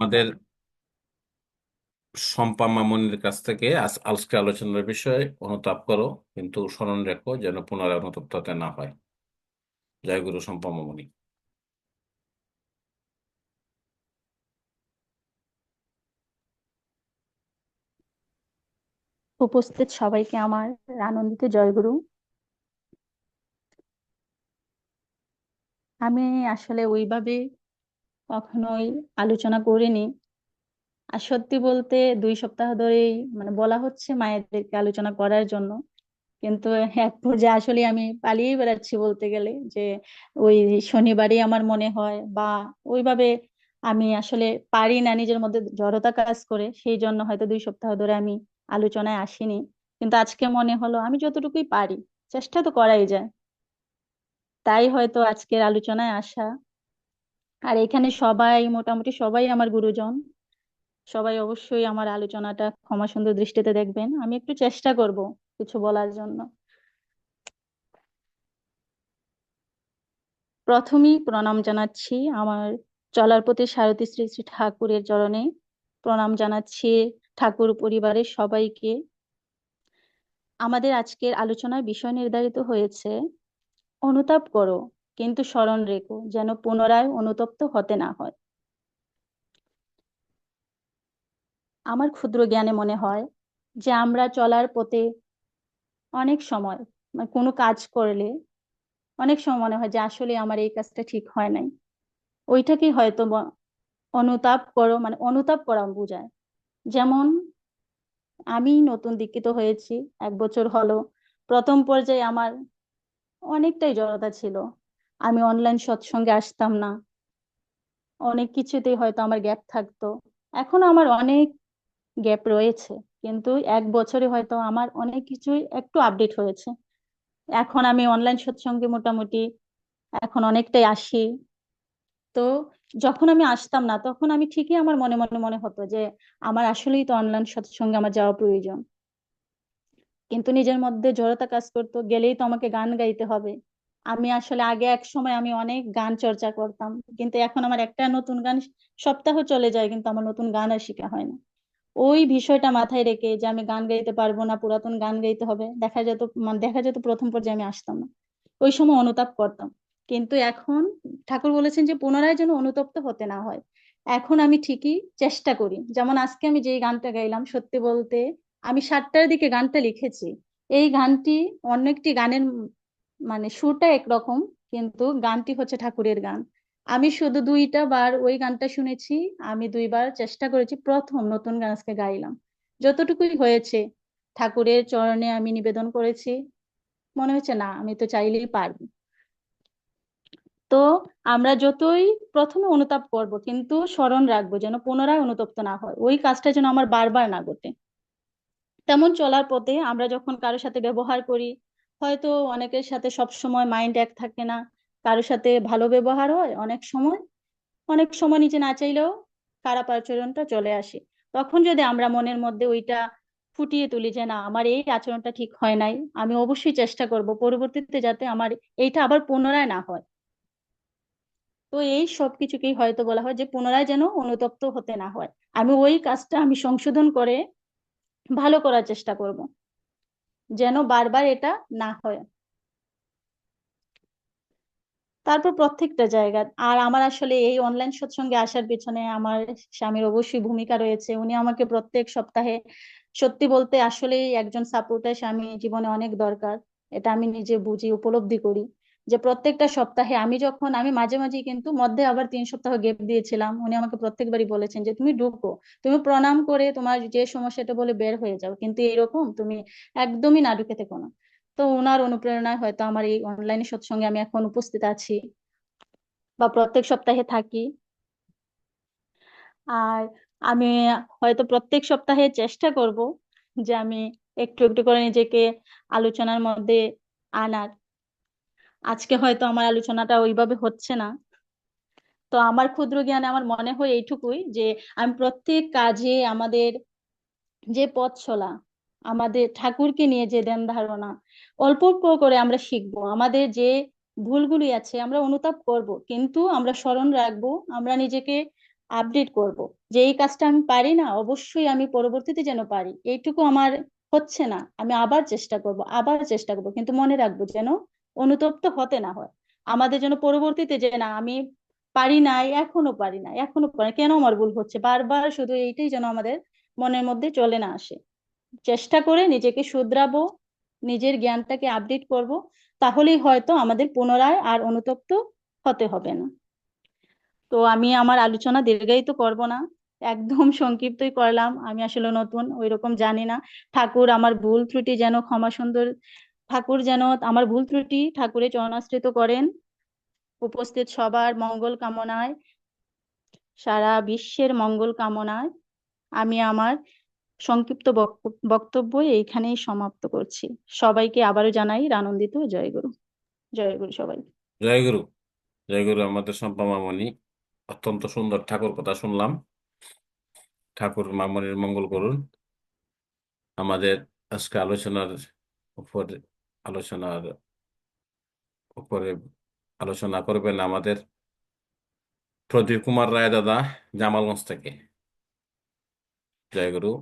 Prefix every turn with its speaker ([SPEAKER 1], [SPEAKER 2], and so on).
[SPEAKER 1] আমাদের শম্পা মামনির কাছ থেকে আজ- আজকে আলোচনার বিষয়ে অনুতাপ করো, কিন্তু স্মরণ রেখো যেন পুনরায় অনুতপ্ত হতে না হয়। জয় গুরু শম্পা মামনি।
[SPEAKER 2] উপস্থিত সবাইকে আমার আনন্দিত জয়গুরু আমি আসলে ওইভাবে কখনোই আলোচনা করিনি। আর সত্যি বলতে দুই সপ্তাহ ধরেই মানে বলা হচ্ছে মায়েদেরকে আলোচনা করার জন্য। কিন্তু এক পর্যায়ে আসলে আমি পালিয়ে বেড়াচ্ছি বলতে গেলে যে ওই শনিবারই আমার মনে হয় বা ওইভাবে আমি আসলে পারি না নিজের মধ্যে জড়তা কাজ করে, সেই জন্য হয়তো দুই সপ্তাহ ধরে আমি আলোচনায় আসিনি। কিন্তু আজকে মনে হলো আমি যতটুকুই পারি, চেষ্টা তো করাই যায়। তাই হয়তো আজকের আলোচনায় আসা আর এখানে সবাই, মোটামুটি সবাই আমার গুরুজন। সবাই অবশ্যই আমার আলোচনাটা ক্ষমা সুন্দর দৃষ্টিতে দেখবেন। আমি একটু চেষ্টা করব কিছু বলার জন্য। প্রথমেই প্রণাম জানাচ্ছি আমার চলার পথে সারথী শ্রী শ্রী ঠাকুরের চরণে। প্রণাম জানাচ্ছি ঠাকুর পরিবারের সবাইকে। আমাদের আজকের আলোচনার বিষয় নির্ধারিত হয়েছে, অনুতাপ করো। কিন্তু স্মরণ রেখো যেন পুনরায় অনুতপ্ত হতে না হয়। আমার ক্ষুদ্র জ্ঞানে মনে হয় যে আমরা চলার পথে অনেক সময় মানে কোনো কাজ করলে অনেক সময় মনে হয় যে আসলে আমার এই কাজটা ঠিক হয় নাই। ওইটাকেই হয়তো অনুতাপ করো মানে অনুতাপ করা বোঝায়। যেমন আমি নতুন দীক্ষিত হয়েছি, এক বছর হলো, প্রথম পর্যায়ে আমার অনেকটাই জড়তা ছিল। আমি অনলাইন সৎসঙ্গে আসতাম না। অনেক কিছুতেই হয়তো আমার গ্যাপ থাকতো। এখনও আমার অনেক গ্যাপ রয়েছে, কিন্তু এক বছরে হয়তো আমার অনেক কিছুই একটু আপডেট হয়েছে। এখন আমি অনলাইন সৎসঙ্গে মোটামুটি এখন অনেকটাই আসি। তো যখন আমি আসতাম না, তখন আমি ঠিকই আমার মনে মনে মনে হতো যে আমার আসলেই তো অনলাইন সৎসঙ্গে আমার যাওয়া প্রয়োজন। কিন্তু নিজের মধ্যে জড়তা কাজ করতো, গেলেই তো আমাকে গান গাইতে হবে। আমি আসলে আগে এক সময় আমি অনেক গান চর্চা করতাম, কিন্তু এখন আমার একটা নতুন গান সপ্তাহ চলে যায়, কিন্তু আমার নতুন গান আর শেখা হয় না। ওই বিষয়টা মাথায় রেখে যে আমি গান গাইতে পারব না, পুরাতন গান গাইতে হবে, দেখা যেত মানে দেখা যেত প্রথম পর্যায়ে আমি আসতাম না। ওই সময় অনুতাপ করতাম। কিন্তু এখন ঠাকুর বলেছেন যে পুনরায় যেন অনুতপ্ত হতে না হয়। এখন আমি ঠিকই চেষ্টা করি। যেমন আজকে আমি যেই গানটা গাইলাম, সত্যি বলতে আমি সাতটার দিকে গানটা লিখেছি। এই গানটি অন্য একটি গানের মানে সুরটা একরকম, কিন্তু গানটি হচ্ছে ঠাকুরের গান। আমি শুধু দুইটা বার ওই গানটা শুনেছি, আমি দুইবার চেষ্টা করেছি, প্রথম নতুন গান আজকে গাইলাম। যতটুকুই হয়েছে, ঠাকুরের চরণে আমি নিবেদন করেছি। মনে হচ্ছে না, আমি তো চাইলেই পারব। তো আমরা যতই প্রথমে অনুতাপ করব, কিন্তু স্মরণ রাখব যেন পুনরায় অনুতপ্ত না হয়। ওই কাজটা যেন আমার বারবার না ঘটে। তেমন চলার পথে আমরা যখন কারোর সাথে ব্যবহার করি হয়তো অনেকের সাথে সব সময় মাইন্ড এক থাকে না। কারোর সাথে ভালো ব্যবহার হয় অনেক সময়। অনেক সময় নিচে না চাইলেও খারাপ আচরণটা চলে আসে। তখন যদি আমরা মনের মধ্যে ওইটা ফুটিয়ে তুলি যে, না, আমার এই আচরণটা ঠিক হয় নাই। আমি অবশ্যই চেষ্টা করব পরবর্তীতে যাতে আমার এইটা আবার পুনরায় না হয়। তো এই সব কিছুকেই হয়তো বলা হয় যে, পুনরায় যেন অনুতপ্ত হতে না হয়। আমি ওই কাজটা আমি সংশোধন করে ভালো করার চেষ্টা করব। যেন বারবার এটা না হয়। তারপর প্রত্যেকটা জায়গা, আর আমার আসলে এই অনলাইন সৎসঙ্গে আসার পেছনে আমার স্বামীর অবশ্যই ভূমিকা রয়েছে। উনি আমাকে প্রত্যেক সপ্তাহে সত্যি বলতে আসলেই একজন সাপোর্টার স্বামী, জীবনে অনেক দরকার। এটা আমি নিজে বুঝি, উপলব্ধি করি। যে প্রত্যেকটা সপ্তাহে আমি যখন, আমি মাঝে মাঝে কিন্তু মধ্যে আবার তিন সপ্তাহ গ্যাপ দিয়েছিলাম। উনি আমাকে প্রত্যেকবারই বলেছেন যে, তুমি ঢুকো। তুমি প্রণাম করে তোমার যে সমস্যাটা বলে বের হয়ে যাও। কিন্তু এরকম তুমি একদমই না ঢুকে থেকো না। তো ওনার অনুপ্রেরণায় হয়তো আমার এই অনলাইনে সৎসঙ্গে আমি এখন উপস্থিত আছি বা প্রত্যেক সপ্তাহে থাকি। আর আমি হয়তো প্রত্যেক সপ্তাহে চেষ্টা করব যে আমি একটু একটু করে নিজেকে আলোচনার মধ্যে আনার। আজকে হয়তো আমার আলোচনাটা ওইভাবে হচ্ছে না। তো আমার ক্ষুদ্র জ্ঞানে আমার মনে হয় এইটুকুই যে, আমি প্রত্যেক কাজে আমাদের যে পথ চলা, আমাদের ঠাকুরকে নিয়ে যে ধ্যান ধারণা, অল্প অল্প করে আমরা শিখব। আমাদের যে ভুলগুলি আছে আমরা অনুতাপ করব, কিন্তু আমরা স্মরণ রাখব, আমরা নিজেকে আপডেট করব। যে এই কাজটা আমি পারি না, অবশ্যই আমি পরবর্তীতে যেন পারি। এইটুকু আমার হচ্ছে না। আমি আবার চেষ্টা করব, আবার চেষ্টা করব, কিন্তু মনে রাখব যেন অনুতপ্ত হতে না হয়। আমাদের জন্য পরবর্তীতে যে না, আমি পারি নাই, এখনও পারি না এখনও পারি কেন আমার ভুল হচ্ছে? বারবার শুধু এইটাই যেন আমাদের মনের মধ্যে চলে না আসে। চেষ্টা করে নিজেকে শুধরাবো, নিজের জ্ঞানটাকে আপডেট করব, তাহলেই হয়তো আমাদের পুনরায় আর অনুতপ্ত হতে হবে না। তো আমি আমার আলোচনা দীর্ঘায়িত করব না, একদম সংক্ষিপ্তই করলাম। আমি আসলে নতুন, ওইরকম জানি না। ঠাকুর, আমার ভুল ত্রুটি যেন ক্ষমা সুন্দর ঠাকুর যেন আমার ভুল ত্রুটি ঠাকুরে চরণাশ্রিত করেন। উপস্থিত সবার মঙ্গল কামনায়, সারা বিশ্বের মঙ্গল কামনায় আমি আমার সংক্ষিপ্ত বক্ত- বক্তব্য এইখানেই সমাপ্ত করছি। সবাইকে আবারও জানাই আনন্দিত জয়গুরু। জয়গুরু সবাই।
[SPEAKER 1] জয়গুরু জয়গুরু আমাদের শম্পা মামনি, অত্যন্ত সুন্দর ঠাকুর কথা শুনলাম। ঠাকুর মামনির মঙ্গল করুন। আমাদের আজকে আলোচনার উপর আলোচনার উপরে আলোচনা করবেন আমাদের প্রদীপ কুমার রায় দাদা জামালগঞ্জ থেকে। জয়গুরু